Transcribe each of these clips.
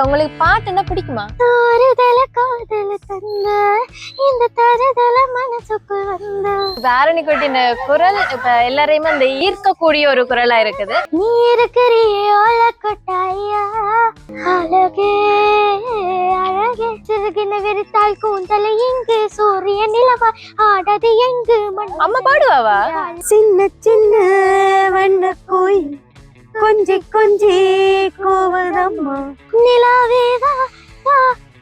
உங்களுக்கு பாட்டுன்னா பிடிக்குமா? தோறுதல காதல தந்த இந்த தருதல மனசுக்குள் வந்த. இப்ப ஆரணிக்குட்டின குரல் இப்ப எல்லாரையுமே அந்த ஈர்க்கக்கூடிய ஒரு குரலா இருக்குது. நீ இருக்கிறியோல கொட்டாயா அழகே அழகே. சிறுகின விரித்தால் கூந்தலை எங்கு சூரிய நிலவா ஆடது எங்கு மண். அம்மா பாடுவாவா? சின்ன சின்ன வண்ண கோயில். கொஞ்சி கொஞ்சி கோவதம்மா. நிலாவே வா வா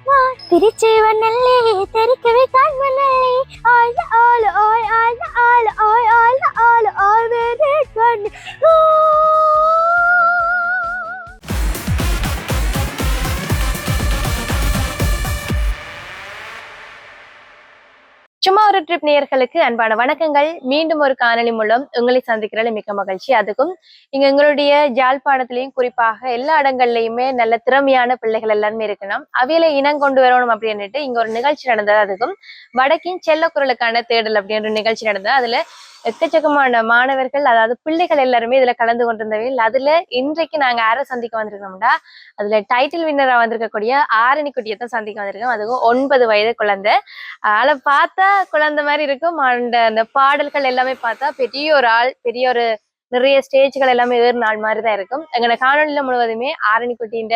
வா. திருச்சி வண்ணல்லே தெரிக்கவே தான் மண்ணல்லே. ஆள் ஆள் ஆய் ஆள் ஆள் ஆய் ஆள் ஆள் ஆள் ஆள் கண் சும்மா ஒரு ட்ரிப் நேயர்களுக்கு அன்பான வணக்கங்கள். மீண்டும் ஒரு காணொலி மூலம் உங்களை சந்திக்கிறதுல மிக்க மகிழ்ச்சி. அதுக்கும் இங்க எங்களுடைய ஜாழ்ப்பாணத்திலையும் குறிப்பாக எல்லா இடங்கள்லயுமே நல்ல திறமையான பிள்ளைகள் எல்லாருமே இருக்கணும். அவையில இனம் கொண்டு வரணும் அப்படின்னுட்டு இங்க ஒரு நிகழ்ச்சி நடந்தது. அதுக்கும் வடக்கின் செல்ல குரலுக்கான தேடல் அப்படின்ற ஒரு நிகழ்ச்சி நடந்தது. அதுல எக்கச்சக்கமான மாணவர்கள் அதாவது பிள்ளைகள் எல்லாருமே இதுல கலந்து கொண்டிருந்தவையில் அதுல இன்றைக்கு நாங்க யாரை சந்திக்க வந்திருக்கோம்டா அதுல டைட்டில் வின்னரா வந்திருக்கக்கூடிய ஆரணி குட்டியை தான் சந்திக்க வந்திருக்கோம். அதுவும் ஒன்பது வயது குழந்தை. அதில் பார்த்தா குழந்தை மாதிரி இருக்கும். அந்த அந்த பாடல்கள் எல்லாமே பார்த்தா பெரிய ஒரு ஆள் பெரிய ஒரு நிறைய ஸ்டேஜ்கள் எல்லாமே ஏறின ஆள் மாதிரி தான் இருக்கும். எங்களோட காணொலியில முழுவதுமே ஆரணி குட்டியின்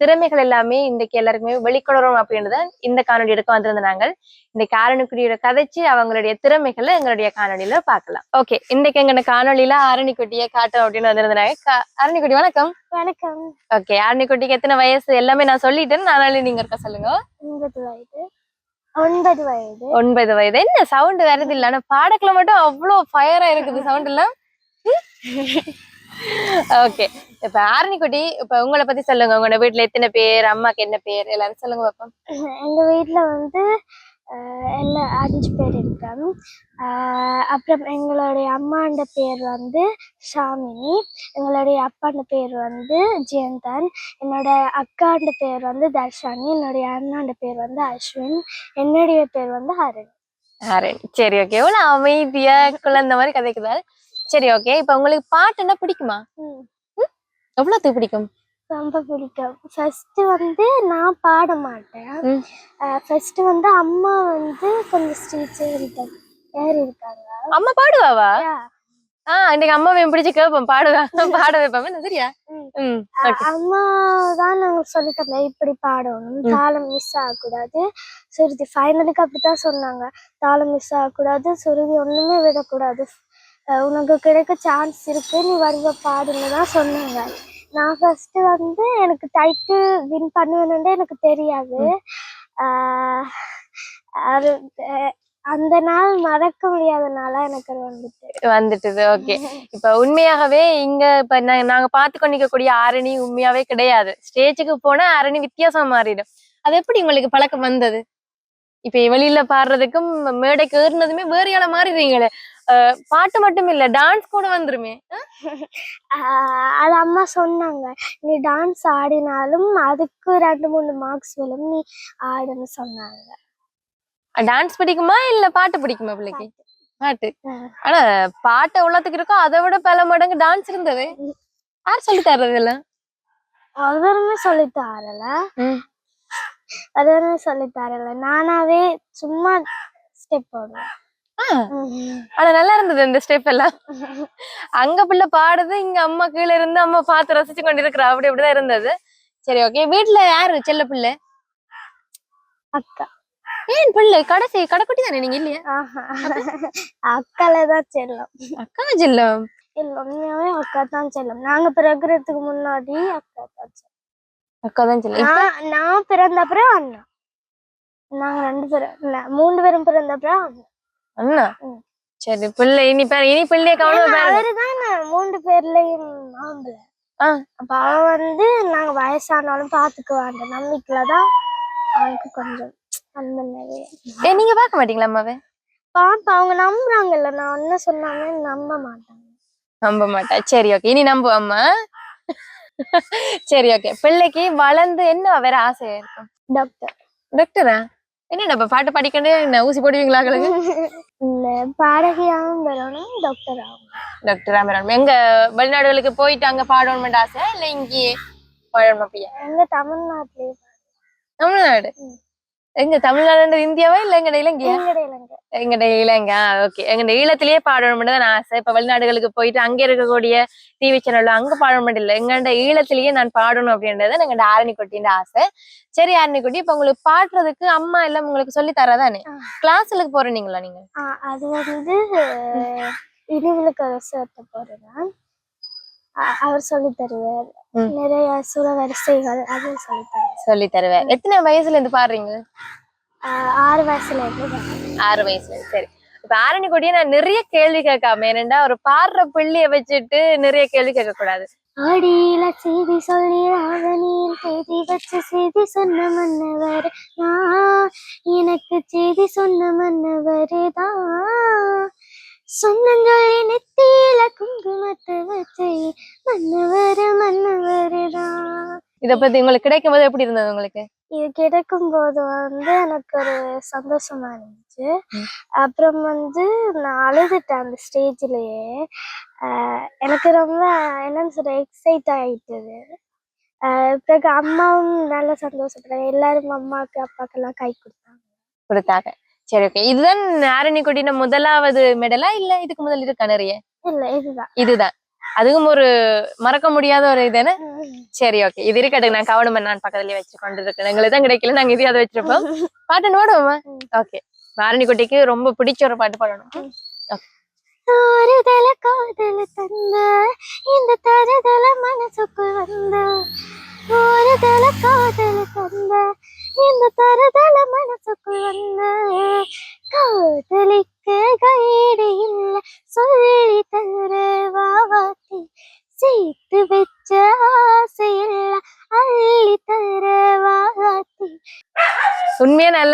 திறமைகள் எல்லாமே இன்றைக்கு எல்லாருக்குமே வெளிக்கொணரும் அப்படின்றத இந்த காணொலி எடுக்க வந்திருந்த நாங்கள். இன்னைக்கு ஆரணிக்குட்டியோட கதைச்சு அவங்களுடைய திறமைகளை எங்களுடைய காணொலியில பார்க்கலாம். ஓகே இன்றைக்கு எங்க காணொலியில ஆரணிக்குட்டியை காட்டும் அப்படின்னு வந்திருந்தாங்க ஆரணிக்குட்டி வணக்கம். வணக்கம். ஓகே ஆரணிக்குட்டிக்கு எத்தனை வயசு? எல்லாமே நான் சொல்லிட்டேன். நானாலே நீங்க இருக்க சொல்லுங்க. ஒன்பது வயது. ஒன்பது வயது. ஒன்பது வயது. என்ன சவுண்ட் வருது இல்ல? ஆனா பாடக்குள்ள மட்டும் அவ்வளோ ஃபயரா இருக்குது சவுண்ட் எல்லாம் ஓகே இப்ப ஆரணிக்குட்டி இப்ப உங்களை பத்தி சொல்லுங்க. உங்களோட வீட்டுல எத்தனை பேர் அம்மாக்கு என்ன பேர் எல்லாரும் சொல்லுங்க பாப்போம். எங்க வீட்ல வந்து அஹ், எல்லா அஞ்சு பேர் இருக்காங்க. அப்புறம் எங்களுடைய அம்மாண்ட பேர் வந்து ஷாமினி எங்களுடைய அப்பாண்ட பேர் வந்து ஜெயந்தன். என்னோட அக்காண்ட பேர் வந்து தர்ஷானி என்னுடைய அண்ணாண்ட பேர் வந்து அஸ்வின். என்னுடைய பேர் வந்து ஹரண். ஆரணி சரி ஓகே எவ்வளவு அமைதியா குழந்தை மாதிரி கதைக்குதா சரி ஓகே இப்ப உங்களுக்கு பாட்டுன்னா பிடிக்குமா? எவ்வளவுக்கு பிடிக்கும்? ரொம்ப பிடிக்கும். ஃபர்ஸ்ட் வந்து நான் பாட மாட்டேன். ஃபர்ஸ்ட் வந்து அம்மா வந்து கொஞ்சம் ஸ்டீச் ஏறிட்டாங்க ஏறி இருக்காங்க. அம்மா பாடுவாவா. ஆஹ் இன்னைக்கு அம்மாவையும் பிடிச்சு கேட்போம் பாடுவா பாட வைப்பாம சரியா அம்மா தான் நாங்க சொல்லி தரல இப்படி பாடணும். தாளம் மிஸ் ஆகக்கூடாது. சுருதி ஃபைனலுக்கு அப்படித்தான் சொன்னாங்க. தாளம் மிஸ் ஆகக்கூடாது சுருதி ஒண்ணுமே விடக்கூடாது. உனக்கு கிடைக்க சான்ஸ் இருக்கு. நீ வருவ பாடுன்னு தான் சொன்னாங்க. நான் ஃபர்ஸ்ட் வந்து எனக்கு டைட்டில் வின் பண்ணுவேன்னு எனக்கு தெரியாது. அது அந்த நாள் மறக்க முடியாதனால எனக்கு அது வந்துட்டு. வந்துட்டுது. ஓகே இப்ப உண்மையாகவே இங்க இப்ப நாங்க பார்த்து கொண்டிருக்கக்கூடிய ஆரணி உண்மையாவே கிடையாது. ஸ்டேஜுக்கு போனா ஆரணி வித்தியாசமா மாறிடும். அது எப்படி உங்களுக்கு பழக்கம் வந்தது? இப்ப வெளியில பாடுறதுக்கும் மேடைக்கு ஏறினதுமே வேற யார மாறிடுறீங்களே. பாட்டு மட்டும் இல்ல டான்ஸ் கூட வந்துருமே. அது அம்மா சொன்னாங்க நீ டான்ஸ் ஆடினாலும் அதுக்கு ரெண்டு மூணு மார்க்ஸ் விழும் நீ ஆடுன்னு சொன்னாங்க. டான்ஸ் பிடிக்குமா இல்ல பாட்டு பிடிக்குமா பிள்ளைக்கு? பாட்டு. ஆனா பாட்டு எவ்வளவுக்கு இருக்கோ அதை விட பல மடங்கு டான்ஸ் இருந்தது. யார் சொல்லி தர்றது எல்லாம் அவருமே சொல்லி தரல. ம். அவருமே சொல்லி தரல. நானாவே சும்மா ஸ்டெப் போடுவேன். ஆனா நல்லா இருந்தது இந்த ஸ்டெப் எல்லாம். அங்க பிள்ளை பாடுது இங்க அம்மா கீழே இருந்து அம்மா பார்த்து ரசிச்சு கொண்டு இருக்கிறா அப்படி அப்படிதான் இருந்தது. சரி ஓகே வீட்டுல யாரு? செல்ல பிள்ளை? அக்கா. ஏன் பிள்ளை? கடைசி கடைக்குட்டி தானே? நீங்க இல்லையா. அக்கால தான் செல்லம். அக்கா செல்லம்? இல்ல உண்மையாவே அக்கா தான் செல்லம். நாங்க பிறகுறதுக்கு முன்னாடி அக்கா தான் செல்லம். அக்கா தான் செல்லம். நான் பிறந்த அப்புறம் அண்ணா. நாங்க ரெண்டு பேரும் மூணு பேரும் பிறந்த அப்புறம் அண்ணா. அண்ணா. சரி பிள்ளை இனி பாரு இனி பிள்ளைய கவனம் அவருதான் மூன்று பேர்லயும் ஆம்பளை. அப்ப அவ வந்து நாங்க வயசானாலும் பாத்துக்குவான்ற நம்பிக்கையிலதான் அவனுக்கு கொஞ்சம் அந்த நிறைய. ஏ நீங்க பார்க்க மாட்டீங்களா அம்மாவே? பாப்பா அவங்க நம்புறாங்கல்ல நான் என்ன சொன்னாலும் நம்ப மாட்டாங்க. நம்ப மாட்டா. சரி ஓகே இனி நம்புவோம் அம்மா. சரி ஓகே பிள்ளைக்கு வளர்ந்து என்ன வேற ஆசையா இருக்கும் டாக்டர் டாக்டரா என்னடா இப்ப பாட்டு படிக்கணும் என்ன ஊசி போடுவீங்களா பாடகியாவும் வரணும் டாக்டர் ஆகும். டாக்டரா மேடம் எங்க வெளிநாடுகளுக்கு போயிட்டு அங்க பாடணும்னு ஆசை இல்ல இங்கேயே பாடணும் அப்படியா எங்க தமிழ்நாட்டிலேயே தமிழ்நாடு. எங்க தமிழ்நாடு இந்தியாவா இல்ல எங்கட இலங்கையா எங்கட இலங்கை ஓகே. எங்கட ஈழத்திலேயே பாடணும்னு தான் ஆசை. இப்ப வெளிநாடுகளுக்கு போயிட்டு அங்க இருக்கக்கூடிய டிவி சேனல்ல அங்க பாடணும் இல்ல. எங்கட ஈழத்திலேயே நான் பாடணும் அப்படின்றது எங்கட ஆரணிக்குட்டின்ற ஆசை. சரி ஆரணிக்குட்டி இப்ப உங்களுக்கு பாடுறதுக்கு அம்மா எல்லாம் உங்களுக்கு சொல்லி தரதானே. கிளாஸ்களுக்கு போறீங்களா நீங்க? அது வந்து சேர்த்த போறேன் அவர் சொல்லி தருவார். நிறைய சுர வரிசைகள் அது சொல்லி தருவார். சொல்லி தருவேன் எத்தனை வயசுல இருந்து பாடுறீங்க? ஆறு வயசுல ஆறு வயசுல சரி. இப்ப ஆரணி கொடியை நான் நிறைய கேள்வி கேட்காம ஏனெண்டா ஒரு பாடுற பிள்ளைய வச்சுட்டு நிறைய கேள்வி கேட்க கூடாது அடியில செய்தி சொல்லி ராவணியில் தேதி வச்சு செய்தி சொன்ன மன்னவர் எனக்கு செய்தி சொன்ன மன்னவர் தான் சொன்னங்களை நெத்தியில குங்குமத்தை வச்சு மன்னவர் மன்னவர் தான் இத பத்தி உங்களுக்கு கிடைக்கும் போது எப்படி இருந்தது உங்களுக்கு? இது கிடைக்கும் போது வந்து எனக்கு ஒரு சந்தோஷமா இருந்துச்சு. அப்புறம் வந்து நான் அழுதுட்டேன் அந்த ஸ்டேஜ்லயே. எனக்கு ரொம்ப என்னன்னு சொல்ற எக்ஸைட் ஆயிட்டது. பிறகு அம்மாவும் நல்ல சந்தோஷப்பட்டாங்க. எல்லாரும் அம்மாக்கு அப்பாக்கு எல்லாம் கை கொடுத்தாங்க. கொடுத்தாங்க. சரி ஓகே இதுதான் ஆரணி கொடின முதலாவது மெடலா இல்ல இதுக்கு முதல் இருக்கா நிறைய? இல்ல இதுதான். இதுதான். அதுவும் ஒரு மறக்க முடியாத ஒரு இதுன்னு சரி ஓகே இது இருக்கட்டும். நான் கவனம் நான் பக்கத்துலயே வச்சு கொண்டு இருக்கேன் எங்களுக்கு தான் கிடைக்கல. நாங்க இதையாவது வச்சிருப்போம். பாட்டு நோடுவோமா ஓகே வாரணி குட்டிக்கு ரொம்ப பிடிச்ச ஒரு பாட்டு பாடணும். தோறுதல காதல தந்த இந்த தருதல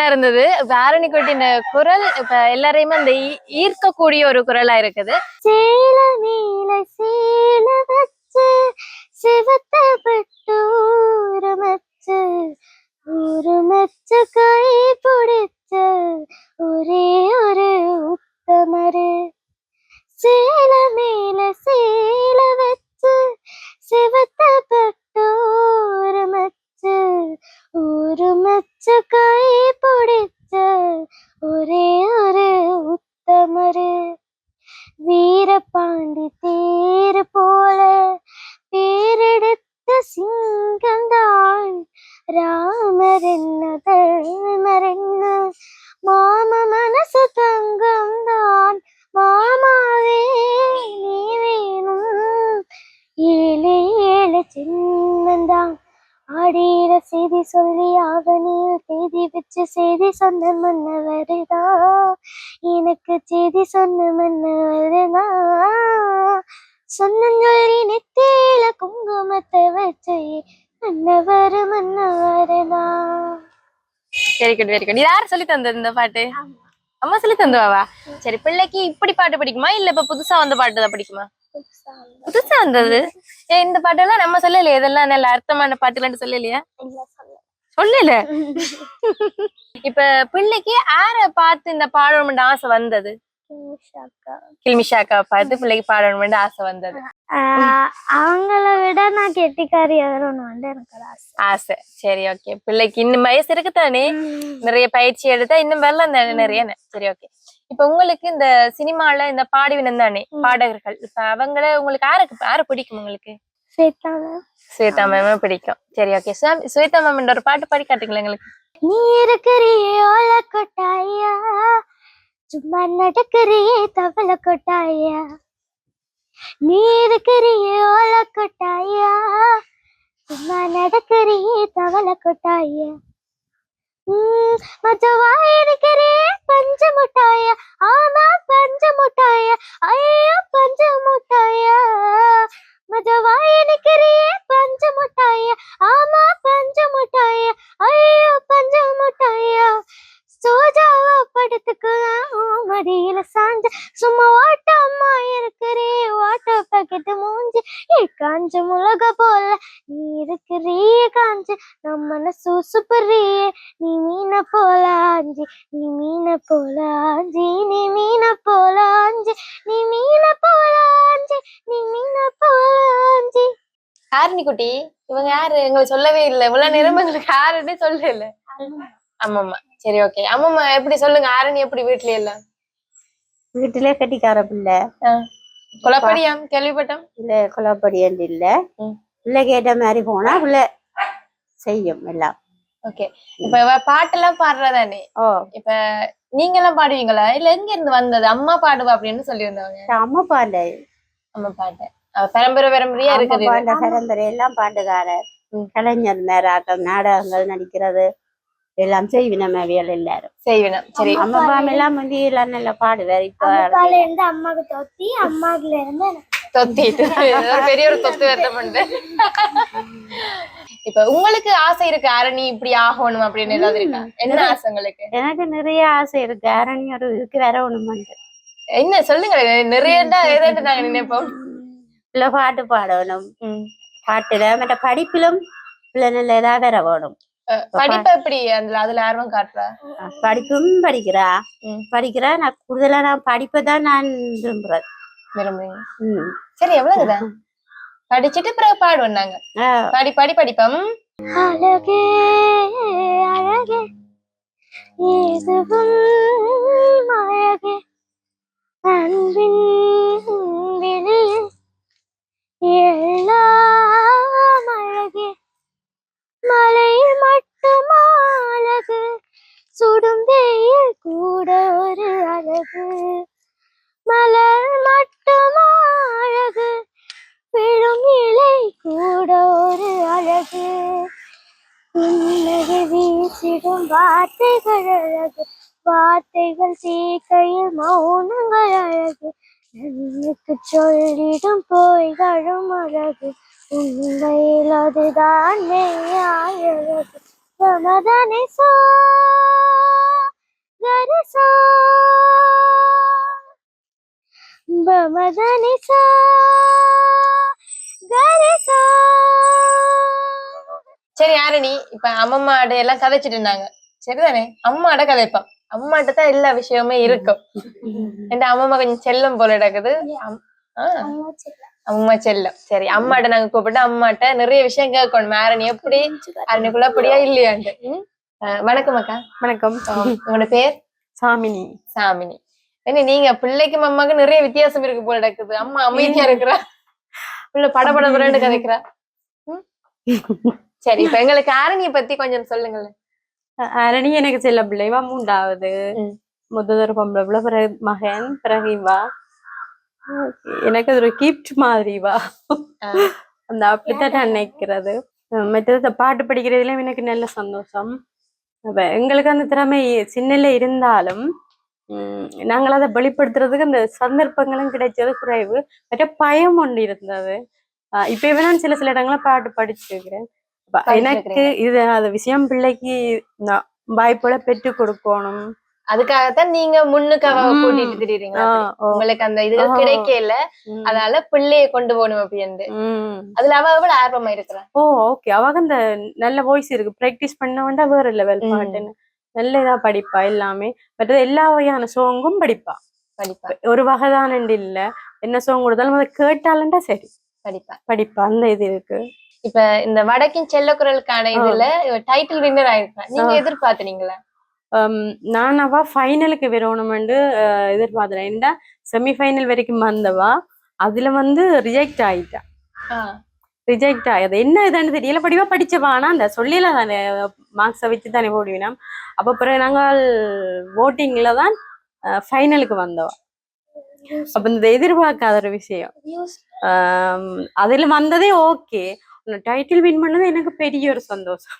இருந்தது. வேரணி குட்டின குரல் இப்ப எல்லாரையுமே அந்த ஈ- ஈர்க்கக்கூடிய ஒரு குரலா இருக்குது. ஊரமச்சு கை பிடிச்ச ஒரே ஒரு உத்தமரு. வீரபாண்டி தேர் போல பேரெடுத்த சிங்கம்தான் ராமர் என்ன தர்மர் மாம மனசு தங்கம்தான் மாமாவே நீ வேணும். ஏழை ஏழை சின்னந்தான். ஆடியில செய்தி சொல்லி அவனில் தேதி வச்சு செய்தி சொன்ன மன்னவருதான் எனக்கு செய்தி சொன்ன மன்னவருதான் சொன்னஞ்சொல்லி நெத்தியில குங்குமத்தை வச்சு மன்னவர் மன்னவருதான் சரி குட் வெரி குட் இது யார் சொல்லி தந்தது இந்த பாட்டு? அம்மா சொல்லி தந்துவாவா? சரி பிள்ளைக்கு இப்படி பாட்டு பிடிக்குமா? இல்ல இப்ப புதுசா வந்த பாட்டு தான் பிடிக்குமா? புதுசா வந்தது. ஏ இந்த பாட்டெல்லாம் நம்ம சொல்லலையே. இதெல்லாம் நல்ல அர்த்தமான பாட்டுலன்னு சொல்லலையா? சொல்லல. இப்ப பிள்ளைக்கு யார பார்த்து இந்த பாடணும்னு ஆசை வந்தது. கில்மிஷாக்கா. பார்த்து பிள்ளைக்கு பாடணும்னு ஆசை வந்தது. அவங்கள விட நான் கெட்டிக்காரி வந்து எனக்கு ஆசை. ஆசை. சரி ஓகே. பிள்ளைக்கு இன்னும் வயசு இருக்குதானே? நிறைய பயிற்சி எடுத்தா இன்னும் தானே? நிறைய சரி ஓகே. இப்ப உங்களுக்கு இந்த சினிமால இந்த பாடிவினம் தானே. பாடகர்கள். இப்ப அவங்கள உங்களுக்கு யாருக்கு யார பிடிக்கும் உங்களுக்கு? ஸ்வேதா மேம். பிடிக்கும். சரி ஓகே ஸ்வேதா மேம் ஒரு பாட்டு பாடி காட்டுங்களா எங்களுக்கு? நீ இருக்கிறியே ஓல கொட்டாயா? சும்மா நடக்கிறியே தவள கொட்டாயா? நீ இருக்கிறியே ஓல கொட்டாயா? சும்மா நடக்கிறியே தவள கொட்டாயா? உம், யாரு எங்களுக்கு சொல்லவே இல்ல. இவ்வளவு நேரம் எங்களுக்கு யாருன்னே சொல்லவே இல்ல ஆமாம்மா. சரி ஓகே ஆமாம்மா எப்படி சொல்லுங்க? ஹாரினி எப்படி வீட்ல எல்லாம்? வீட்டிலே கட்டிக்கார பிள்ளை. குழப்படியாம் கேள்விப்பட்டோம்? இல்ல குழப்படி என்று இல்ல. பிள்ளை கேட்ட மாதிரி போனா பிள்ளை செய்யும் எல்லாம். ஓகே இப்ப பாட்டெல்லாம் பாடுறதானே? ஓ. இப்ப நீங்க எல்லாம் பாடுவீங்களா? இல்ல எங்க இருந்து வந்தது? அம்மா பாடுவா அப்படின்னு சொல்லியிருந்தாங்க அம்மா பாண்ட அம்மா பாட்டு. அவ பரம்பரை பரம்பரையா இருக்குது பாண்ட பரம்பரை எல்லாம் பாண்டுகாரர். கலைஞர் மேராக்கம் நாடகங்கள் நடிக்கிறது எல்லாம் செய்வினமவியல் எல்லாரும். செய்வினம் சரி. அம்மா பாம் எல்லாம் வந்து எல்லாம் நல்லா பாடுவார் இப்ப இருந்து அம்மாக்கு தொத்தி அம்மாக்குல இருந்து ஒரு பெரிய ஒரு தொத்து வருத்தம் உண்டு. இப்ப உங்களுக்கு ஆசை இருக்கு அரணி இப்படி ஆகணும் அப்படின்னு ஏதாவது இருக்கா? என்ன ஆசை உங்களுக்கு? எனக்கு நிறைய ஆசை இருக்கு அரணி ஒரு இதுக்கு வேற ஒண்ணு என்ன சொல்லுங்க நிறைய ஏதாட்டு நாங்க நினைப்போம். பிள்ளை பாட்டு பாடணும். பாட்டுல மற்ற படிப்பிலும் பிள்ளை நல்ல இதா வேற வேணும் படிப்பை எப்படி அதுல அதுல ஆர்வம் காட்டுறா படிப்பும் படிக்கிறா. படிக்கிறா நான் கூடுதலா நான் படிப்பை தான் நான் விரும்புறேன் விரும்புறீங்க. சரி எவ்வளவுதான் படிச்சுட்டு பிறகு பாடுவோம் நாங்க படி படி படிப்போம் அழகே அழகே இதுவும் அழகே அன்பின் எல்லாம் அழகு. மலையில் மட்டும் அழகு. சுடும் வெயில் கூட ஒரு அழகு. மலர் மட்டும் அழகு. விழும் இலை கூட ஒரு அழகு. புன்னகை வீசிடும் வார்த்தைகள் அழகு. வார்த்தைகள் சீக்கையில் மௌனங்கள் அழகு. எனக்கு போய் தழும் அழகு. உண்மையில் அதுதான் மெய்யாய் அழகு ரமதானே சா. பமதனி சா சரி யாரணி இப்ப அம்மம்மாட எல்லாம் கதைச்சிட்டு இருந்தாங்க. சரிதானே? அம்மாட கதைப்பான் அம்மாட்ட தான் எல்லா விஷயமுமே இருக்கும். இந்த அம்மம்மா கொஞ்சம் செல்லம் போல நடக்குது. அம்மா செல்லம். சரி அம்மாட்ட நாங்க கூப்பிட்டு அம்மாட்ட நிறைய விஷயம் கேட்கணும். ஆரணி எப்படி? அரணிக்குள்ள அப்படியா? அஹ் வணக்கம் அக்கா. வணக்கம். உங்களோட பேர்? சாமினி. சாமினி. என்ன நீங்க பிள்ளைக்கும் அம்மாக்கு நிறைய வித்தியாசம் இருக்கு போல நடக்குது. அம்மா அமைதியா இருக்கிறா? பிள்ளை படபட படன்னு கதைக்கிறா? சரி இப்ப எங்களுக்கு ஆரணிய பத்தி கொஞ்சம் சொல்லுங்களேன். அரணி எனக்கு செல்ல பிள்ளைவா மூன்றாவது. முதல் பொம்பளை பிள்ளை பிறகு மகன் பிறகு இவா எனக்கு அது ஒரு கிஃப்ட் மாதிரி வா. அந்த அப்படித்தான் நான் நினைக்கிறது மற்றது பாட்டு படிக்கிறதுலயும் எனக்கு நல்ல சந்தோஷம் அப்ப எங்களுக்கு அந்த திறமை சின்னல இருந்தாலும் உம் நாங்கள் அதை வெளிப்படுத்துறதுக்கு அந்த சந்தர்ப்பங்களும் கிடைச்சது குறைவு மற்ற பயம் ஒன்று இருந்தது இப்ப நான் சில சில இடங்கள பாட்டு படிச்சிருக்கிறேன் எனக்கு இது அந்த விஷயம் பிள்ளைக்கு வாய்ப்புல பெற்று கொடுக்கணும். அதுக்காகத்தான் நீங்க முன்னுக்கு அவ. கூட்டிட்டு? ஓ, உங்களுக்கு அந்த இது. கிடைக்கல. அதனால பிள்ளைய கொண்டு போகணும் அப்படின்னு. அதுல அவ எவ்வளவு ஆர்வமா இருக்கிறா? ஓ ஓகே அவங்க அந்த நல்ல வாய்ஸ் இருக்கு. ப்ராக்டிஸ் பண்ண வேண்டா வேற லெவல். பாட்டுன்னு. நல்ல இதா படிப்பா எல்லாமே. மற்றது எல்லா வகையான சோங்கும் படிப்பா. படிப்பா. ஒரு வகைதானு இல்ல. என்ன சோங் கொடுத்தாலும் அதை கேட்டாலண்டா சரி. படிப்பா. படிப்பா. அந்த இது இருக்கு. இப்ப இந்த வடக்கின் செல்ல குரலுக்கான இதுல டைட்டில் வின்னர் ஆயிருக்கா நீங்க. எதிர்பார்த்தீங்களா நான் அவ ஃபைனலுக்கு வரணுமெண்டு எதிர்பார்த்தேன். ஏன்டா செமி ஃபைனல் வரைக்கும் வந்தவா அதுல வந்து ரிஜெக்ட் ஆயிட்டா. ரிஜெக்ட் ஆகுது என்ன இதுன்னு தெரியல. படிவா படிச்சவா ஆனா அந்த சொல்லில தானே மார்க்ஸை வச்சு தானே போடுவினோம் அப்ப பிறகு நாங்கள் votingல தான் ஃபைனலுக்கு வந்தோம். அப்ப இந்த எதிர்பார்க்காத ஒரு விஷயம். அதுல வந்ததே ஓகே டைட்டில் வின் பண்ணது எனக்கு பெரிய ஒரு சந்தோஷம்.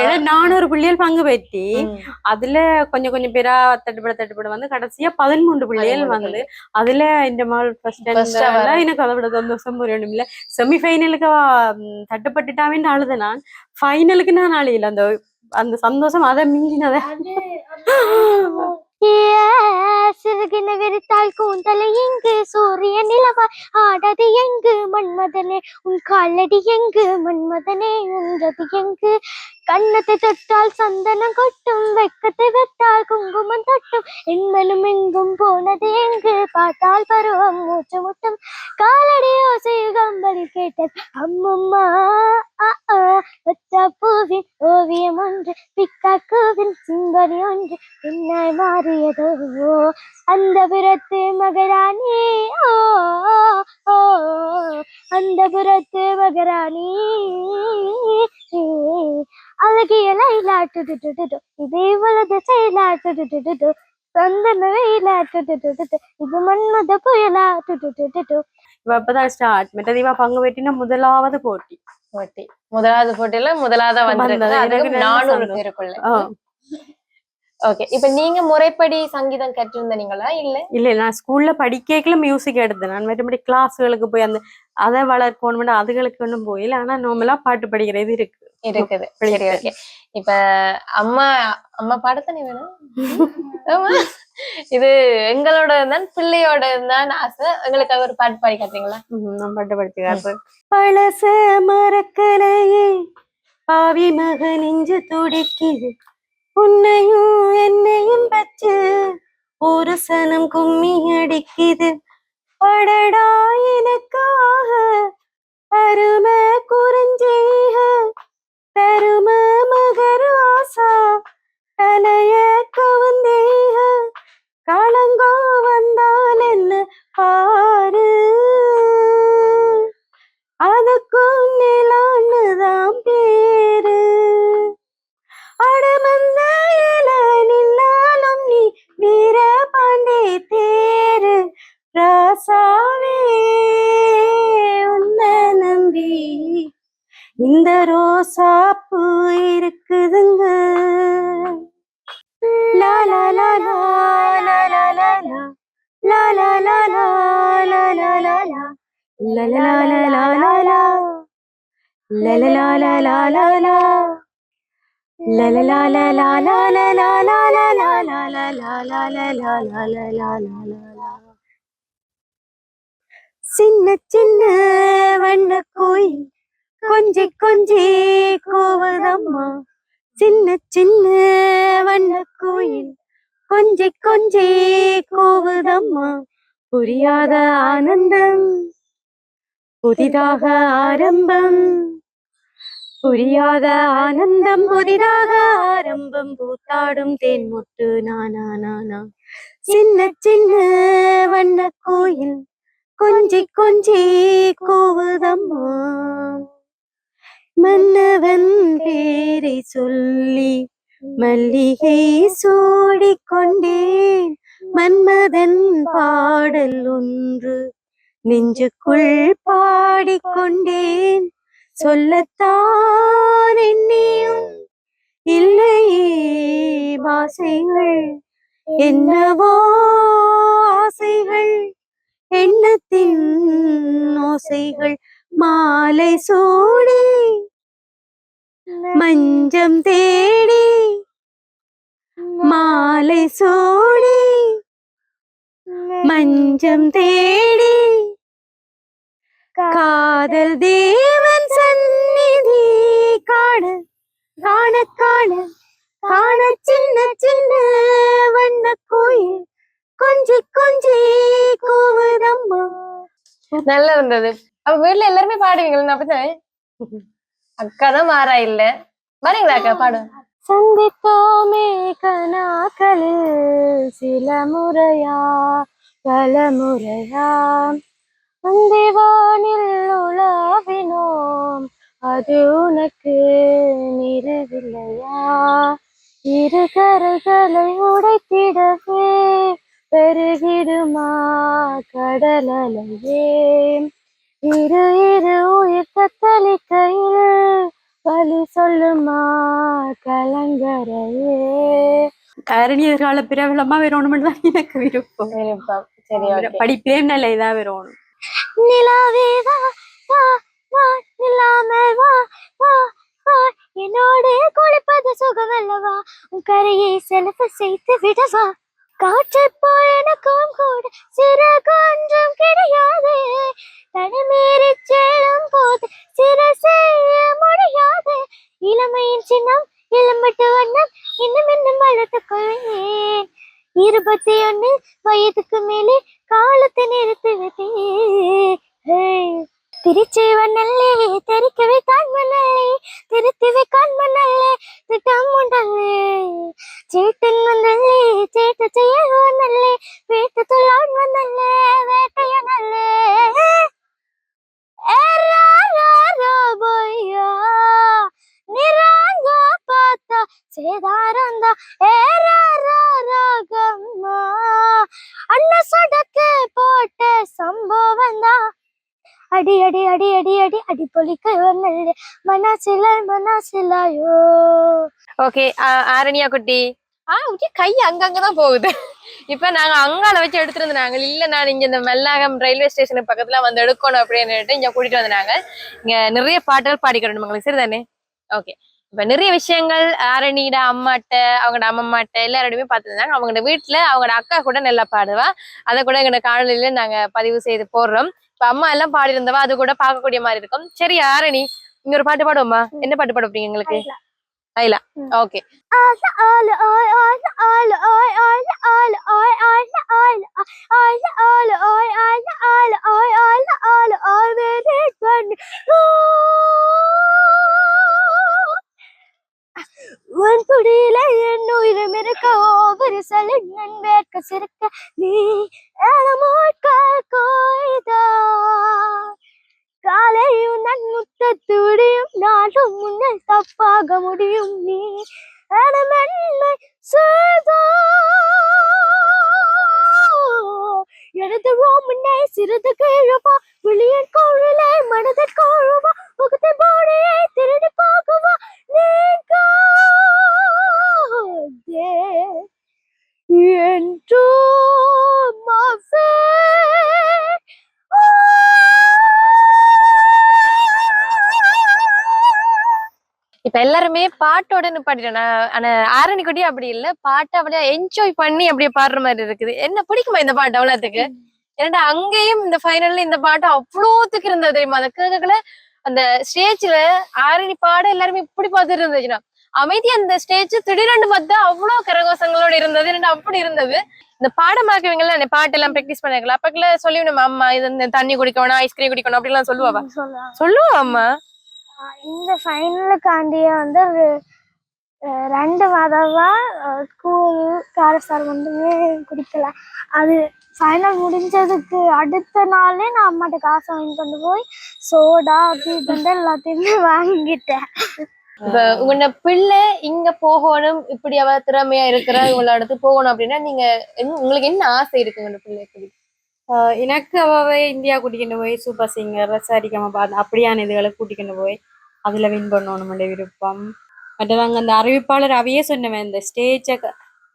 ஏன்னா நானூறு புள்ளியல் பங்கு பெற்றி. அதுல கொஞ்சம் கொஞ்சம் பேரா தட்டுப்பட தட்டுப்பட வந்து கடைசியா பதிமூன்று புள்ளிகள் வந்து அதுல இந்த First ஃபர்ஸ்ட். எனக்கு அதை விட சந்தோஷம் புரியணும் இல்ல. செமி ஃபைனலுக்கு தட்டுப்பட்டுட்டாவேன்னு அழுது நான். ஃபைனலுக்கு நான் அழியல. அந்த அந்த சந்தோஷம் அதை மீறினத. சிறுகின விரித்தாள் கூந்தலை எங்கு? சூரிய நிலவா ஆடது எங்கு? மன்மதனே உன் காலடி எங்கு? மன்மதனே உன்றது எங்கு? கண்ணத்தை தொட்டால் சந்தனம் கொட்டும் வெக்கத்தை வெட்டால் குங்குமம் தொட்டும். என்மனும் எங்கும் போனது எங்கு? பார்த்தால் பருவம் மூச்சு முட்டும் காலடி ஓசை கம்பளி கேட்டது அம்மம்மா ஆ, பூவின் ஓவியம் ஒன்று பிக்காக்குவின் சிம்பரி ஒன்று. பின்னாய் மாறியதோ அந்த புறத்து மகராணி ஓ அந்த புறத்து மகராணி அழகிய லைலா டுடுடுடுடு இதே வலது செயலா டுடுடுடுடு சந்தன வெயிலா இது மன்மத புயலா டுடுடுடுடு இவ இப்பதான் ஸ்டார்ட் மெட்டது இவ பங்கு வெட்டின முதலாவது போட்டி. போட்டி. முதலாவது போட்டியில முதலாவது. வந்திருக்கு. நானூறு. பேருக்குள்ள. ஓகே இப்ப நீங்க முறைப்படி சங்கீதம் கற்றிருந்தீங்களா இல்ல? இல்ல நான் ஸ்கூல்ல படிக்கல மியூசிக் எடுத்தேன். நான் மற்றபடி கிளாஸ்களுக்கு போய் அந்த அதை வளர்க்கணும் அதுகளுக்கு ஒன்றும் போயில ஆனா நார்மலா பாட்டு படிக்கிறது இருக்கு. இருக்குது. சரி ஓகே இப்ப அம்மா அம்மா பாடத்தானே வேணும். இது எங்களோட தான் பிள்ளையோட தான் ஆசை. எங்களுக்கு ஒரு பாட்டு பாடி காட்டுறீங்களா? நான் பாட்டு படிச்சுக்காரு பழச மறக்கலையே பாவி மக நெஞ்சு துடிக்குது உன்னையும் என்னையும் வச்சு ஒரு சனம் கும்மி அடிக்குது. படடா எனக்காக அருமை குறிஞ்சீக தரும மகராசா தலைய கவந்தேக களங்கோ வந்தால் என்ன பாரு. அதுக்கும் நிலான்னுதான் பேரு. அடமந்த இல நின்னாலும் நீ வீர பாண்டே தேரு. ராசாவே உன்ன நம்பி இந்த ரோசாப்பு இருக்குதுங்க சின்ன சின்ன வண்ண கோயில் கொஞ்சி கொஞ்சி கோவதம்மா. சின்ன சின்ன வண்ண கோயில். கொஞ்சி கொஞ்சி கோவதம்மா. புரியாத ஆனந்தம். புதிதாக ஆரம்பம். புரியாத ஆனந்தம் புதிதாக ஆரம்பம். பூத்தாடும் தேன் முட்டு நானா நானா சின்ன சின்ன வண்ண கோயில். கொஞ்சி கொஞ்சி கோவதம்மா. மன்னவன் பேரை சொல்லி மல்லிகை சூடிக்கொண்டேன். மன்மதன் பாடல் ஒன்று நெஞ்சுக்குள் பாடிக்கொண்டேன். சொல்லத்தான் எண்ணியும் இல்லையே பாசைகள் என்னவோ ஆசைகள் எண்ணத்தின் ஓசைகள் மாலை சூடி மஞ்சம் தேடி மாலை சூடி மஞ்சம் தேடி காதல் தேவன் சந்நிதி காண காண காண காண சின்ன சின்ன வண்ண கோயில் கொஞ்சி கொஞ்சி கூவுதம்மா நல்லா இருந்தது. அப்ப வீட்டுல எல்லாருமே பாடுவீங்களா அப்படித்தானே அக்கா தான். மாறா இல்ல. வரீங்களா அக்கா? பாடு. சந்தித்தோமே கனாக்களில் சில முறையா பல முறையா. அந்திவானில் உலாவினோம் அது உனக்கு நிறுவில்லையா இரு கரைகளை உடைத்திடவே பெருகிடுமா கடலையே இரு இரு உயிர் தத்தளிக்கையில் வழி சொல்லுமா கலங்கரையே கரணி எதிர்கால பிரபலமா வரணும்னு தான் எனக்கு விருப்பம். விருப்பம். சரி ஓகே படிப்பிலே நல்ல இதா வரணும் நிலாவே வா வா வா நிலாமல் வா வா வா. என்னோடு குளிப்பது சுகம் அல்லவா உன் கரையை செலவு செய்து விடவா? காற்றை போல் எனக்கும் கூட சிறு கொஞ்சம் கிடையாது. தனிமீறி செல்லும் போது சிறு செய்ய முடியாது. இளமையின் சின்னம் இளமட்டு வண்ணம் இன்னும் இன்னும் வளர்த்து கொள்வேன். இருபத்தி ஒன்று வயதுக்கு மேலே காலத்தை நிறுத்தி விட்டேன். திருச்சி வண்ணல்லே தெரிக்கவே காண்மனல்லே திருத்திவை காண்மனல்லே திட்டம் உண்டல்லே. சேட்டன் வந்தல்லே மனசிலாயோ. ஓகே ஆரணியா குட்டி. ஆ குட்டி கை அங்கங்கதான் போகுது. இப்ப நாங்க அங்கால வச்சு எடுத்துட்டு நாங்க இல்ல நான் இங்க இந்த மெல்லாகம் ரயில்வே ஸ்டேஷனுக்கு பக்கத்துல வந்து எடுக்கணும் அப்படின்னு இங்க கூட்டிட்டு வந்தாங்க இங்க நிறைய பாட்டுகள் பாடிக்கிறோம் உங்களுக்கு சரிதானே? ஓகே. இப்ப நிறைய விஷயங்கள் ஆரணியோட அம்மாட்ட அவங்களோட அம்மம்மாட்ட எல்லாரோடையுமே பார்த்துருந்தாங்க அவங்களோட வீட்டுல அவங்களோட அக்கா கூட நல்லா பாடுவா. அதை கூட எங்களோட காணொலியில நாங்க பதிவு செய்து போடுறோம். இப்ப அம்மா எல்லாம் பாடி இருந்தவா அது கூட பார்க்கக்கூடிய மாதிரி இருக்கும். சரி ஆரணி இங்க ஒரு பாட்டு பாடுவோமா? என்ன பாட்டு பாட போறீங்க எங்களுக்கு? ஐலா. ஓகே. துடியில என் உயிரம் இருக்க ஒவ்வொரு சலின் வேர்க்க சிறுக்க நீ கோய்தா. காலையும் நன் முத்தத்து விடியும் நாளும் முன்னே தப்பாக முடியும் நீ. அனமென்மை செய்தோ. எனது ரோமனை சிறிது கேழுவா விழியன் கோழிலே மனதை கோழுவா முகத்தை பாடியை திருடி போகுவா நீ எல்லாருமே பாட்டோட நிப்பாட்டிட்டோம் ஆனா ஆரணி குட்டி அப்படி இல்ல. பாட்டை அப்படியே என்ஜாய் பண்ணி அப்படியே பாடுற மாதிரி இருக்குது. என்ன பிடிக்குமா இந்த பாட்டு அவ்வளவுத்துக்கு? ஏன்னா அங்கேயும் இந்த ஃபைனல்ல இந்த பாட்டு அவ்வளோத்துக்கு இருந்தது தெரியுமா? அந்த கேட்கல அந்த ஸ்டேஜ்ல ஆரணி பாட எல்லாருமே இப்படி பார்த்துட்டு இருந்துச்சுன்னா அமைதி அந்த ஸ்டேஜ் திடீரென்று பார்த்தா அவ்வளவு கரகோசங்களோட இருந்தது. எனக்கு அப்படி இருந்தது. இந்த பாடமாக்குவீங்கல்ல அந்த பாட்டு எல்லாம் ப்ராக்டிஸ் பண்ணிருக்கலாம் அப்பக்கல சொல்லி நம்ம அம்மா இது தண்ணி குடிக்கணும் ஐஸ்கிரீம் குடிக்கணும் அப்படிலாம் சொல்லலாம் சொல்லுவா அம்மா? இந்த ஃபைனலுக்காண்டியே வந்து ஒரு ரெண்டு தடவை ஸ்கூல் காரசார் வந்துமே குடிக்கல அது ஃபைனல் முடிஞ்சதுக்கு அடுத்த நாளே நான் அம்மாட்ட காசை வாங்கி கொண்டு போய் சோடா இதுன்னு எல்லாத்தையுமே வாங்கிட்டேன் இப்ப உங்களோட பிள்ளை இங்க போகணும் இப்படி அவ திறமையா இருக்கிற இவள அடுத்து போகணும் அப்படின்னா நீங்க என்ன- உங்களுக்கு என்ன ஆசை இருக்கு உங்களோட பிள்ளைக்கு ஆஹ் எனக்கு அவவே இந்தியா கூட்டிக்கிட்டு போய் சூப்பர் சிங்கர் சரிகம பாத்து அப்படியான இதுகளை கூட்டிக்கிட்டு போய் அதுல வின் பண்ணணும்னு விருப்பம். மற்றது அங்க அந்த அறிவிப்பாளர் அவையே சொன்னவன் இந்த ஸ்டேஜ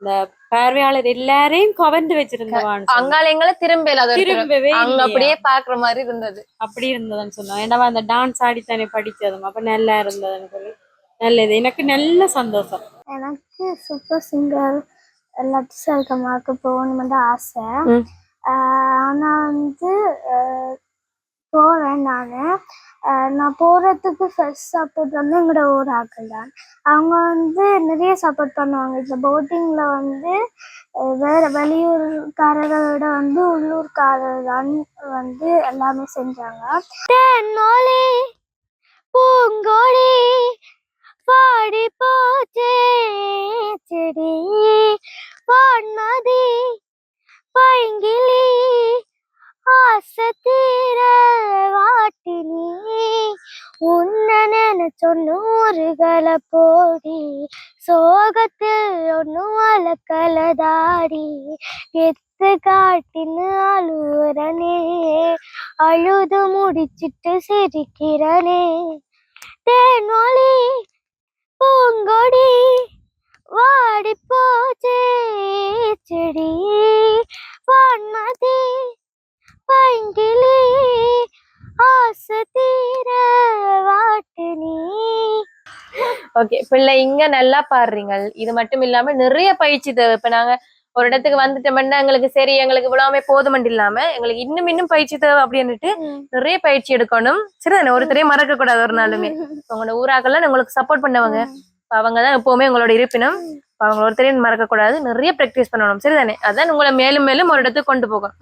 இந்த பார்வையாளர் எல்லாரையும் கவர்ந்து வச்சிருந்தவான் அங்கால எங்களை திரும்ப. திரும்பவே. அப்படியே பாக்குற மாதிரி இருந்தது. அப்படி இருந்ததுன்னு சொன்னோம் ஏன்னா அந்த டான்ஸ் ஆடித்தானே படிச்சதும் அப்ப நல்லா இருந்ததுன்னு சொல்லி நல்லது. எனக்கு நல்ல சந்தோஷம். எனக்கு சூப்பர் சிங்கர் எல்லாத்தையும் சரிகமாக்கு போகணுமென்று ஆசை. ஆனா வந்து ஆஹ் போவேன் நான். நான் போகிறதுக்கு ஃபர்ஸ்ட் சப்போர்ட் வந்து எங்களோட ஊர் ஆக்கள் தான் அவங்க வந்து நிறைய சப்போர்ட் பண்ணுவாங்க. இந்த போட்டிங்கில் வந்து வேறு வெளியூர்காரர்களோட வந்து உள்ளூர்காரர் தான் வந்து எல்லாமே செஞ்சாங்க. தென்மொழி பூங்கொடி பாடி போச்சே செடி வான்மதி பைங்கிலி ஆசை தீர வாட்டினி. உன்ன நினைச்ச போடி. சோகத்தில் ஒன்னு அலக்கலதாடி எத்து காட்டின்னு அழுவுறனே. அழுது முடிச்சிட்டு சிரிக்கிறனே. தேன்மொழி பூங்கொடி வாடி போச்சே செடி வான்மதி ஆசை தீர ஓகே பிள்ளை இங்க நல்லா பாடுறீங்க இது மட்டும் இல்லாம நிறைய பயிற்சி தேவை. இப்ப நாங்க ஒரு இடத்துக்கு வந்துட்டோம்னா எங்களுக்கு சரி எங்களுக்கு இவ்வளவுமே போதுமண்டு இல்லாம எங்களுக்கு இன்னும் இன்னும் பயிற்சி தேவை அப்படின்னுட்டு நிறைய பயிற்சி எடுக்கணும். சரிதானே? ஒருத்தரையும் மறக்க கூடாது ஒரு நாளுமே. உங்களோட ஊராக்கெல்லாம் உங்களுக்கு சப்போர்ட் பண்ணவங்க. அவங்க தான் எப்பவுமே உங்களோட இருப்பினம். அவங்க ஒருத்தரையும் மறக்க கூடாது நிறைய பிராக்டிஸ் பண்ணணும். சரிதானே? அதான் உங்களை மேலும் மேலும் ஒரு இடத்துக்கு கொண்டு போகும்.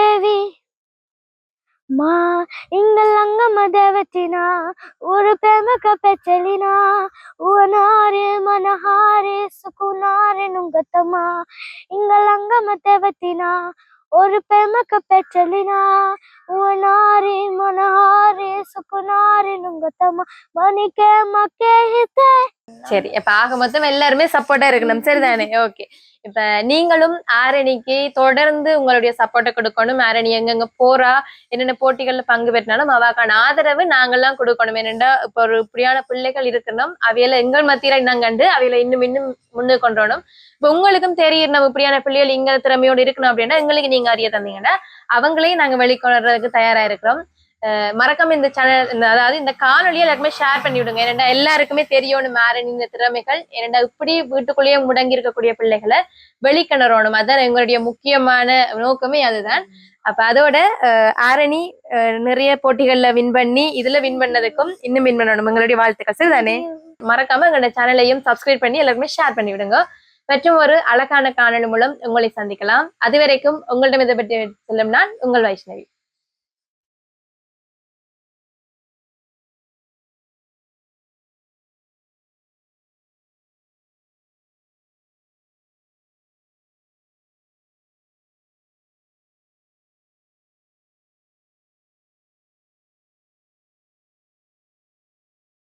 ಅಮ್ಮ ಇಂಗಲ್ಲಂಗ ಮದವತಿನ ಊರು ಪ್ರೇಮಕ ಪೆಚಲಿನ ಊನಾರೆ ಮನಹಾರೆ ಸುಕುನಾರೆ ನುಂಗತಮ್ಮ ಇಂಗಲ್ಲಂಗ ಮದವತಿನ ஒரு பெமக்க பெற்றலினா உனாரி மனஹாரி சுக்குனாரி நுங்கத்தம்மா மணிக்கே மக்கே ஹித்தே சரி இப்ப ஆக மொத்தம் எல்லாருமே சப்போர்ட்டா இருக்கணும். சரிதானே? ஓகே இப்ப நீங்களும் ஆரணிக்கு தொடர்ந்து உங்களுடைய சப்போர்ட்டை கொடுக்கணும். ஆரணி எங்கெங்க போறா என்னென்ன போட்டிகள்ல பங்கு பெற்றாலும் அவாக்கான ஆதரவு நாங்கெல்லாம் கொடுக்கணும். என்னென்னா இப்ப ஒரு இப்படியான பிள்ளைகள் இருக்கணும். அவையில எங்கள் மத்தியில நாங்க கண்டு அவையில இன்னும் இன்னும் முன்னுக்கு கொண்டோனும் இப்ப உங்களுக்கும் தெரியும் நம்ம இப்படியான பிள்ளைகள் இங்க திறமையோடு இருக்கணும் அப்படின்னா எங்களுக்கு நீங்க அறிய தந்தீங்கன்னா அவங்களையும் நாங்க வெளிக்கொணர்றதுக்கு தயாரா இருக்கிறோம். மறக்காம இந்த சேனல் அதாவது இந்த காணொலியை எல்லாருக்குமே ஷேர் பண்ணி விடுங்க ஏன்னா எல்லாருக்குமே தெரியணும் மாறன் இந்த திறமைகள். ஏன்னா இப்படி வீட்டுக்குள்ளேயே முடங்கி இருக்கக்கூடிய பிள்ளைகளை வெளிக்கணரணும். அதான் எங்களுடைய முக்கியமான நோக்கமே அதுதான். அப்ப அதோட ஆரணி நிறைய போட்டிகள்ல வின் பண்ணி இதுல வின் பண்ணதுக்கும் இன்னும் வின் பண்ணணும். எங்களுடைய வாழ்த்துக்கள். சரிதானே? மறக்காம எங்களோட சேனலையும் சப்ஸ்கிரைப் பண்ணி எல்லாருக்குமே ஷேர் பண்ணி விடுங்க மற்றும் ஒரு அழகான காணொலி மூலம் உங்களை சந்திக்கலாம். அதுவரைக்கும் உங்களிடம் இதை பற்றி சொல்லும் நான் உங்கள் வைஷ்ணவி.